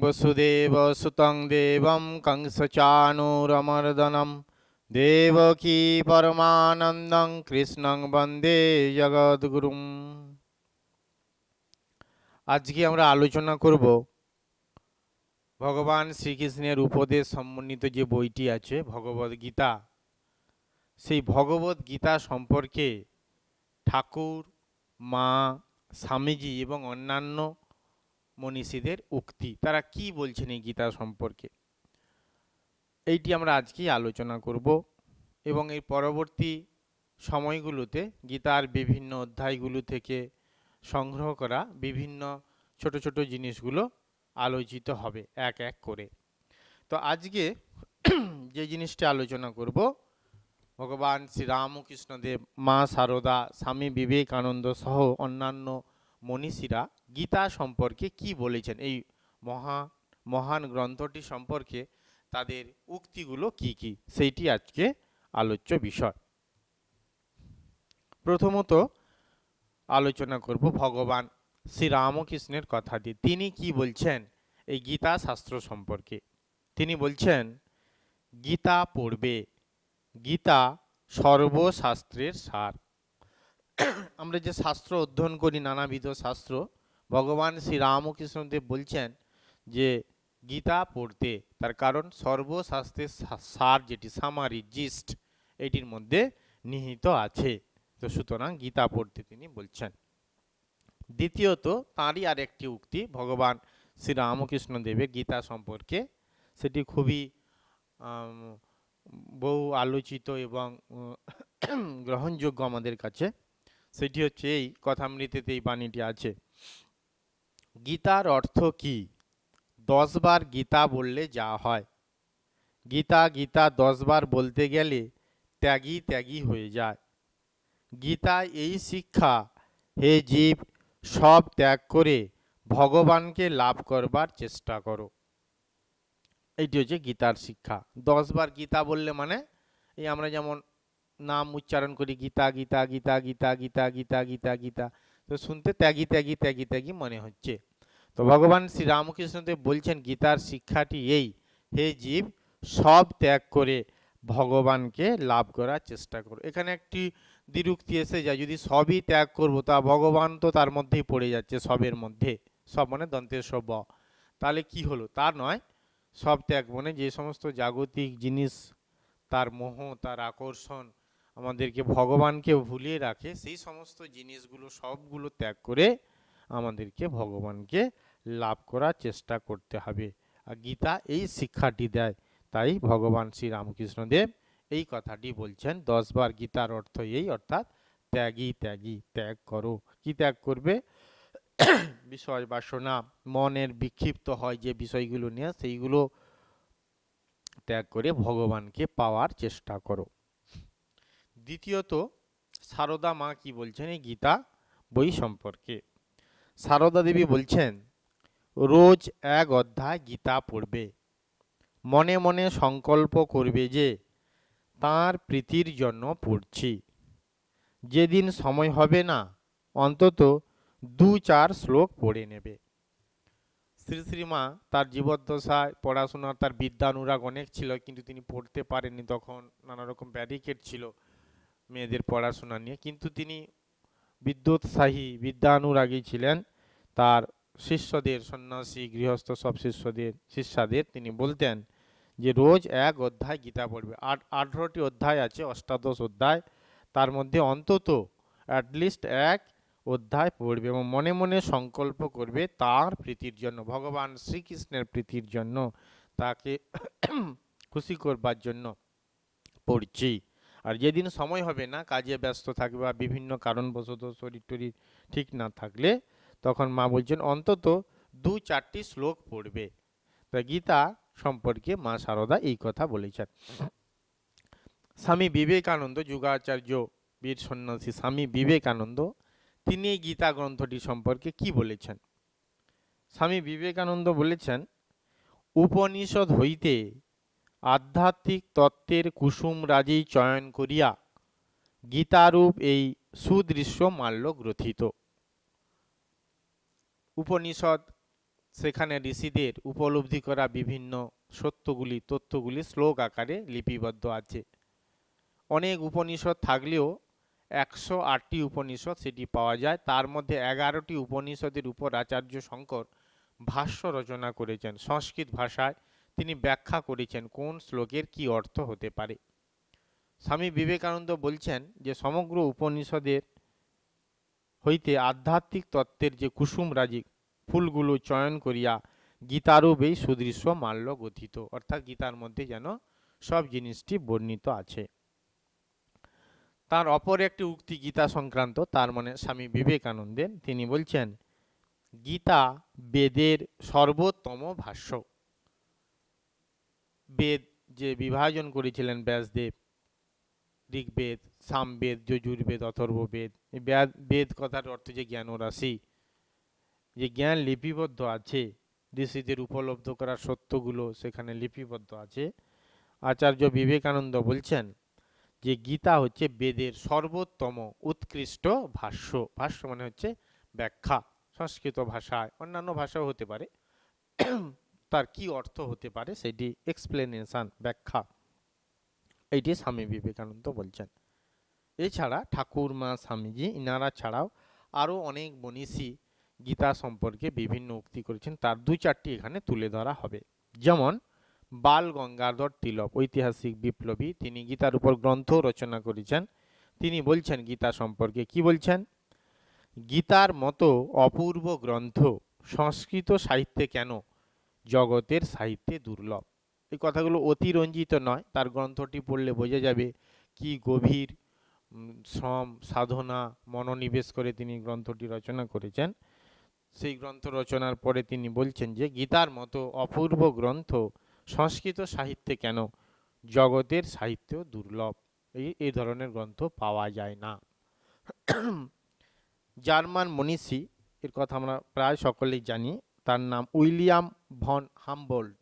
বসুদেব সুতং দেবম কংসচানুরমর্দনম দেবকী পরমানন্দং কৃষ্ণং বন্দে জগদ্গুরুম আজকে আমরা আলোচনা করব ভগবান শ্রীকৃষ্ণের উপদেশ সম্বন্ধিত যে বইটি আছে ভগবদ গীতা। সেই ভগবদ গীতা সম্পর্কে ঠাকুর, মা, স্বামীজি এবং অন্যান্য মনীষীদের উক্তি। তারা কি বলছেন এই গীতা সম্পর্কে? এইটি আমরা আজকেই আলোচনা করব এবং এই পরবর্তী সময়গুলোতে গীতার বিভিন্ন অধ্যায়গুলো থেকে সংগ্রহ করা বিভিন্ন ছোট ছোট জিনিসগুলো আলোচিত হবে এক এক করে। তো আজকে যে জিনিসটি আলোচনা করব, ভগবান শ্রীরামকৃষ্ণদেব মা সারদা, স্বামী বিবেকানন্দ সহ অন্যান্য মনীষীরা গীতা সম্পর্কে কি বলেছেন? এই মহা, মহান গ্রন্থটি সম্পর্কে তাদের উক্তিগুলো কি কি? সেইটি আজকে আলোচ্য বিষয়। প্রথমত আলোচনা করব ভগবান শ্রীরামকৃষ্ণের কথা দিয়ে। তিনি কি বলছেন এই গীতা শাস্ত্র সম্পর্কে? তিনি বলছেন, গীতা পড়বে। গীতা সর্বশাস্ত্রের সার। আমরা যে শাস্ত্র অধ্যয়ন করি, নানাবিধ শাস্ত্র, ভগবান শ্রী রামকৃষ্ণদেব বলছেন যে, গীতা পড়তে, তার কারণ সর্বশাস্ত্রের সার যেটি, সামারি, জিস্ট, এটির মধ্যে নিহিত আছে। তো সুতরাং গীতা পড়তে তিনি বলছেন। দ্বিতীয়ত, তাঁরই আর একটি উক্তি, ভগবান শ্রী রামকৃষ্ণ দেবের গীতা সম্পর্কে। সেটি খুবই বহু আলোচিত এবং গ্রহণযোগ্য আমাদের কাছে। সেটি হচ্ছে এই কথামৃতেতে এই বাণীটি আছে। গীতার অর্থ কি? দশবার গীতা বললে যা হয়। গীতা গীতা দশবার বলতে গেলে ত্যাগী ত্যাগী হয়ে যায়। গীতা এই শিক্ষা, হে জীব, সব ত্যাগ করে ভগবানকে লাভ করবার চেষ্টা করো। এইটি হচ্ছে গীতার শিক্ষা। দশবার গীতা বললে মানে এই আমরা যেমন নাম উচ্চারণ করি, গীতা গীতা গীতা গীতা গীতা গীতা গীতা গীতা। তো শুনতে ত্যাগী ত্যাগী ত্যাগী ত্যাগী মনে হচ্ছে। তো ভগবান শ্রীরামকৃষ্ণদেব বলছেন, গীতার শিক্ষাটি এই, হে জীব, সব ত্যাগ করে ভগবানকে লাভ করার চেষ্টা করো। এখানে একটি দ্বিরুক্তি এসে যায়, যদি সবই ত্যাগ করব, তা ভগবান তো তার মধ্যেই পড়ে যাচ্ছে, সবের মধ্যে। সব মানে দন্তের সব। তাহলে কি হলো? তা নয়। সব ত্যাগ মানে যে সমস্ত জাগতিক জিনিস, তার মোহ, তার আকর্ষণ আমাদেরকে ভগবানকে ভুলিয়ে রাখে, সেই সমস্ত জিনিসগুলো, সবগুলো ত্যাগ করে আমাদেরকে ভগবানকে লাভ করার চেষ্টা করতে হবে। আর গীতা এই শিক্ষাটি দেয়, তাই ভগবান শ্রী রামকৃষ্ণদেব এই কথাটি বলছেন। দশবার গীতার অর্থ এই, অর্থাৎ ত্যাগী ত্যাগী, ত্যাগ করো। কি ত্যাগ করবে? বিষয় বাসনা মনের বিক্ষিপ্ত হয় যে বিষয়গুলো নিয়ে, সেইগুলো ত্যাগ করে ভগবানকে পাওয়ার চেষ্টা করো। দ্বিতীয়ত, সারদা মা কি বলছেন? এই গীতা বই সম্পর্কে। সারদা দেবী বলছেন, রোজ এক অধ্যায় গীতা পড়বে। মনে মনে সংকল্প করবে যে, তার প্রীতির জন্য পড়ছি। যেদিন সময় হবে না, অন্তত দু চার শ্লোক পড়ে নেবে। শ্রী শ্রীমা তার জীবদ্দশায় পড়াশোনার তার বিদ্যানুরাগ অনেক ছিল, কিন্তু তিনি পড়তে পারেননি। তখন নানা রকম ব্যারিকেড ছিল। মেয়েদের পড়াশোনা নিয়ে। কিন্তু তিনি বিদ্যুৎসাহী বিদ্যানুরাগী ছিলেন। তার শিষ্যদের, সন্ন্যাসী, গৃহস্থ, সব শিষ্যদের, শিষ্যাদের তিনি বলতেন যে, রোজ এক অধ্যায় গীতা পড়বে। আট, আঠেরোটি অধ্যায় আছে, অষ্টাদশ অধ্যায়। তার মধ্যে অন্তত অ্যাটলিস্ট এক অধ্যায় পড়বে এবং মনে মনে সংকল্প করবে তার প্রীতির জন্য, ভগবান শ্রীকৃষ্ণের প্রীতির জন্য তাকে খুশি করবার জন্য পড়ছি। আর যেদিন সময় হবে না, কাজে ব্যস্ত থাকবে বা বিভিন্ন কারণবশত শরীর টরীর ঠিক না থাকলে, তখন মা বলছেন, অন্তত দু চারটি শ্লোক পড়বে। তা গীতা সম্পর্কে মা সারদা এই কথা বলেছেন। স্বামী বিবেকানন্দ যুগাচার্য বীর সন্ন্যাসী স্বামী বিবেকানন্দ, তিনি এই গীতা গ্রন্থটি সম্পর্কে কি বলেছেন? স্বামী বিবেকানন্দ বলেছেন, উপনিষদ হইতে আধ্যাত্মিক তত্ত্বের কুসুম রাজেই চয়ন করিয়া গীতারূপ এই সুদৃশ্য মাল্য গ্রথিত। উপনিষদ সেখানে ঋষিদের উপলব্ধি করা বিভিন্ন সত্যগুলি তথ্যগুলি শ্লোক আকারে লিপিবদ্ধ আছে। অনেক উপনিষদ থাকলেও একশো আটটি উপনিষদ সেটি পাওয়া যায়। তার মধ্যে এগারোটি উপনিষদের উপর আচার্য শঙ্কর ভাষ্য রচনা করেছেন। সংস্কৃত ভাষায় তিনি ব্যাখ্যা করেছেন কোন শ্লোকের কি অর্থ হতে পারে। স্বামী বিবেকানন্দ বলছেন যে, সমগ্র উপনিষদের হইতে আধ্যাত্মিক তত্ত্বের যে কুসুম রাজি ফুলগুলো চয়ন করিয়া গীতারূপেই সুদৃশ্য মাল্য গঠিত, অর্থাৎ গীতার মধ্যে যেন সব জিনিসটি বর্ণিত আছে। তার অপর একটি উক্তি গীতা সংক্রান্ত, তার মানে স্বামী বিবেকানন্দের। তিনি বলছেন, গীতা বেদের সর্বোত্তম ভাষ্য। বেদ যে বিভাজন করেছিলেন ব্যাসদেব, ঋগ্বেদ, সামবেদ, যজুর্বেদ, অথর্ববেদ বেদ বেদ কথার অর্থ যে জ্ঞান রাশি যে জ্ঞান লিপিবদ্ধ আছে, ঋষিদের উপলব্ধ করা সত্যগুলো সেখানে লিপিবদ্ধ আছে। আচার্য বিবেকানন্দ বলছেন যে গীতা হচ্ছে বেদের সর্বোত্তম উৎকৃষ্ট ভাষ্য। ভাষ্য মানে হচ্ছে ব্যাখ্যা, সংস্কৃত ভাষায়। অন্যান্য ভাষাও হতে পারে। তার কি অর্থ হতে পারে সেটি এক্সপ্লেনেশন ব্যাখ্যা। এইটি স্বামী বিবেকানন্দ বলছেন। এছাড়া ঠাকুরমা স্বামীজি, ইনারা ছাড়াও আরও অনেক মনীষী গীতা সম্পর্কে বিভিন্ন উক্তি করেছেন। তার দু চারটি এখানে তুলে ধরা হবে। যেমন বাল গঙ্গাধর তিলক, ঐতিহাসিক বিপ্লবী, তিনি গীতার উপর গ্রন্থ রচনা করেছেন। তিনি বলছেন গীতা সম্পর্কে কি বলছেন? গীতার মতো অপূর্ব গ্রন্থ সংস্কৃত সাহিত্যে কেন জগতের সাহিত্যে দুর্লভ। এই কথাগুলো অতিরঞ্জিত নয়, তার গ্রন্থটি পড়লে বোঝা যাবে কি গভীর শ্রম, সাধনা, মনোনিবেশ করে তিনি গ্রন্থটি রচনা করেছেন। সেই গ্রন্থ রচনার পরে তিনি বলছেন যে, গীতার মতো অপূর্ব গ্রন্থ সংস্কৃত সাহিত্যে কেন? জগতের সাহিত্য দুর্লভ। এই এই ধরনের গ্রন্থ পাওয়া যায় না। জার্মান মনীষী, এর কথা আমরা প্রায় সকলেই জানি তার নাম উইলিয়াম ভন হামবোল্ড।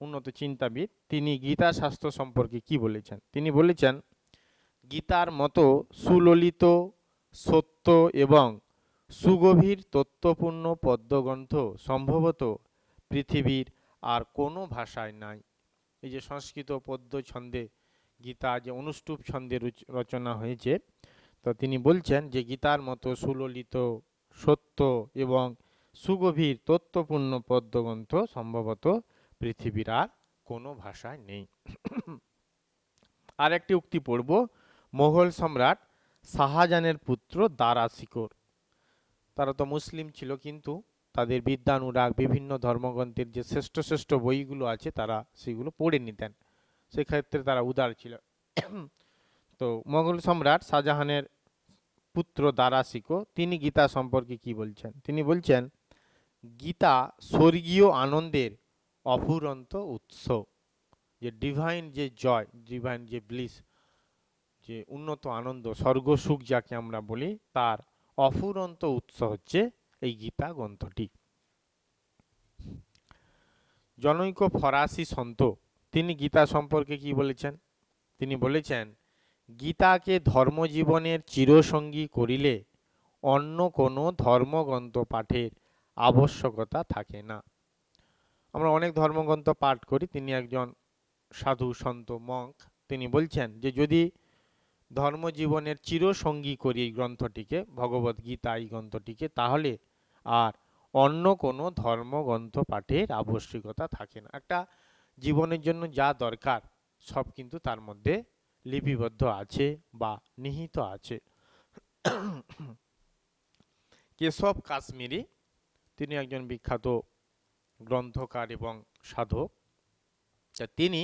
উন্নত চিন্তাবিদ। তিনি গীতা শাস্ত্র সম্পর্কে কি বলেছেন? তিনি বলেছেন, গীতার মতো সুললিত, সত্য এবং সুগভীর তত্ত্বপূর্ণ পদ্মগ্রন্থ সম্ভবত পৃথিবীর আর কোনো ভাষায় নাই। এই যে সংস্কৃত পদ্য ছন্দে গীতা যে অনুষ্টুপ ছন্দে রচনা হয়েছে, তো তিনি বলছেন যে গীতার মতো সুললিত, সত্য এবং সুগভীর তত্ত্বপূর্ণ পদ্মগ্রন্থ সম্ভবত পৃথিবীর আর কোনো ভাষায় নেই। আর একটি উক্তি পড়ব। মোগল সম্রাট শাহজাহানের পুত্র দারা শিকর। তারা তো মুসলিম ছিল, কিন্তু তাদের বিদ্যানুরাগ বিভিন্ন ধর্মগ্রন্থের যে শ্রেষ্ঠ শ্রেষ্ঠ বইগুলো আছে, তারা সেগুলো পড়ে নিতেন। সেক্ষেত্রে তারা উদার ছিল। তো মোগল সম্রাট শাহজাহানের পুত্র দারাসিকো তিনি গীতা সম্পর্কে কি বলছেন? তিনি বলছেন গীতা স্বর্গীয় আনন্দের অফুরন্ত উৎস। যে ডিভাইন যে জয় ডিভাইন যে ব্লিস যে উন্নত আনন্দ স্বর্গসুখ যাকে আমরা বলি, তার অফুরন্ত উৎস হচ্ছে এই গীতা গ্রন্থটি। জনৈক ফরাসি সন্ত, তিনি গীতা সম্পর্কে কি বলেছেন? তিনি বলেছেন, গীতাকে ধর্মজীবনের চিরসঙ্গী করিলে অন্য কোনো ধর্মগ্রন্থ পাঠের আবশ্যকতা থাকে না। আমরা অনেক ধর্মগ্রন্থ পাঠ করি, তিনি একজন সাধু, সন্ত মঙ্ক তিনি বলছেন যে, যদি ধর্মজীবনের চিরসঙ্গী করি এই গ্রন্থটিকে, ভগবত গীতা এই গ্রন্থটিকে, তাহলে আর অন্য কোনো ধর্মগ্রন্থ পাঠের আবশ্যকতা থাকে না। একটা জীবনের জন্য যা দরকার, সব কিন্তু তার মধ্যে লিপিবদ্ধ আছে বা নিহিত আছে। কেশব কাশ্মীরি তিনি একজন বিখ্যাত গ্রন্থকার এবং সাধক। তিনি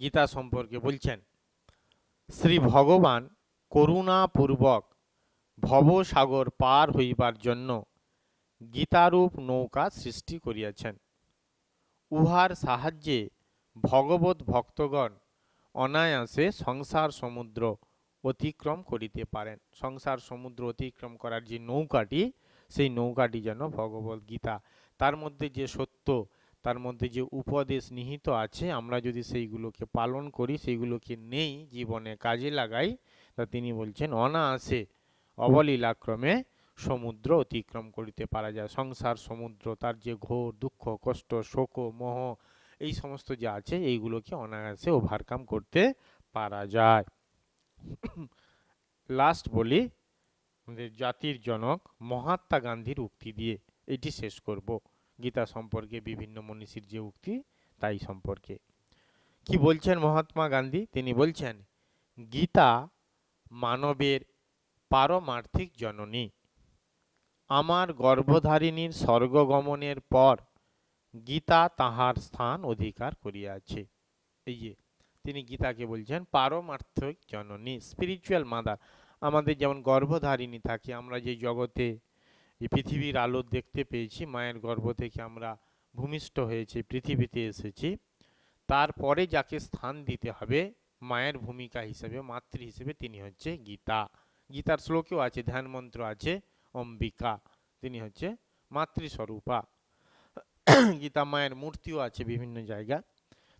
গীতা সম্পর্কে বলছেন, শ্রী ভগবান করুণাপূর্বক ভবসাগর পার হইবার জন্য গীতারূপ নৌকা সৃষ্টি করিয়াছেন। উহার সাহায্যে ভগবত ভক্তগণ অনায়াসে সংসার সমুদ্র অতিক্রম করিতে পারেন। সংসার সমুদ্র অতিক্রম করার যে নৌকাটি সেই নৌকাটি যেন ভগবত গীতা, তার মধ্যে যে সত্য, তার মধ্যে যে উপদেশ নিহিত আছে, আমরা যদি সেইগুলোকে পালন করি, সেইগুলোকে নেই জীবনে কাজে লাগাই, তা তিনি বলছেন, অনায়াসে অবলীলাক্রমে সমুদ্র অতিক্রম করিতে পারা যায়। সংসার, সমুদ্র, তার যে ঘোর, দুঃখ, কষ্ট, শোক, মোহ, এই সমস্ত যা আছে, এইগুলোকে অনায়াসে ওভারকাম করতে পারা যায়। লাস্ট বলি আমাদের জাতির জনক মহাত্মা গান্ধীর উক্তি দিয়ে এটি শেষ করব। গীতা সম্পর্কে বিভিন্ন মনীষীর যে উক্তি, তাই সম্পর্কে। কি বলছেন মহাত্মা গান্ধী? তিনি বলছেন, গীতা মানবের পারমার্থিক জননী। আমার গর্ভধারিণীর স্বর্গগমনের পর গীতা তাহার স্থান অধিকার করিয়াছে। এই যে, তিনি গীতাকে বলছেন পারমার্থিক জননী স্পিরিচুয়াল মাদার আমাদের যেমন গর্ভধারিণী থাকি, আমরা যে জগতে, এই পৃথিবীর আলো দেখতে পেয়েছি, মায়ের গর্ভ থেকে আমরা ভূমিষ্ঠ হয়েছি, পৃথিবীতে এসেছি। তারপরে যাকে স্থান দিতে হবে, মায়ের ভূমিকা হিসেবে, মাতৃ হিসেবে তিনি হচ্ছে গীতা। গীতার শ্লোকেও আছে, ধ্যান মন্ত্র আছে, অম্বিকা, তিনি হচ্ছে মাতৃস্বরূপা। গীতা মায়ের মূর্তিও আছে বিভিন্ন জায়গা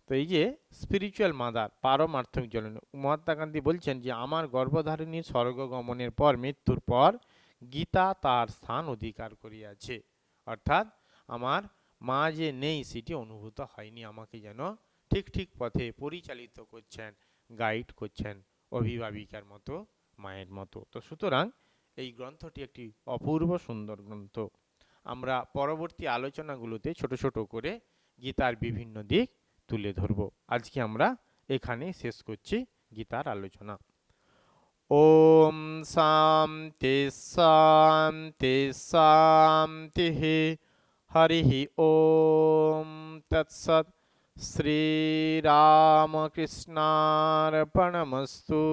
তো এই যে স্পিরিচুয়াল মাদার পারমার্থিক জননী, মহাত্মা গান্ধী বলছেন যে, আমার গর্ভধারিণীর স্বর্গগমনের পর, মৃত্যুর পর গীতা তার স্থান অধিকার করিয়াছে। অর্থাৎ আমার মা যে নেই, সেটি অনুভূত হয়নি। আমাকে যেন ঠিক ঠিক পথে পরিচালিত করছেন গাইড করছেন অভিভাবিকার মতো, মায়ের মতো। তো সুতরাং এই গ্রন্থটি একটি অপূর্ব সুন্দর গ্রন্থ। আমরা পরবর্তী আলোচনাগুলোতে ছোট ছোট করে গীতার বিভিন্ন দিক তুলে ধরব। আজকে আমরা এখানে শেষ করছি গীতার আলোচনা। ওম শান্তি শান্তি শান্তি হরি ওম। তৎসৎ শ্রীরামকৃষ্ণার্পণমস্তু।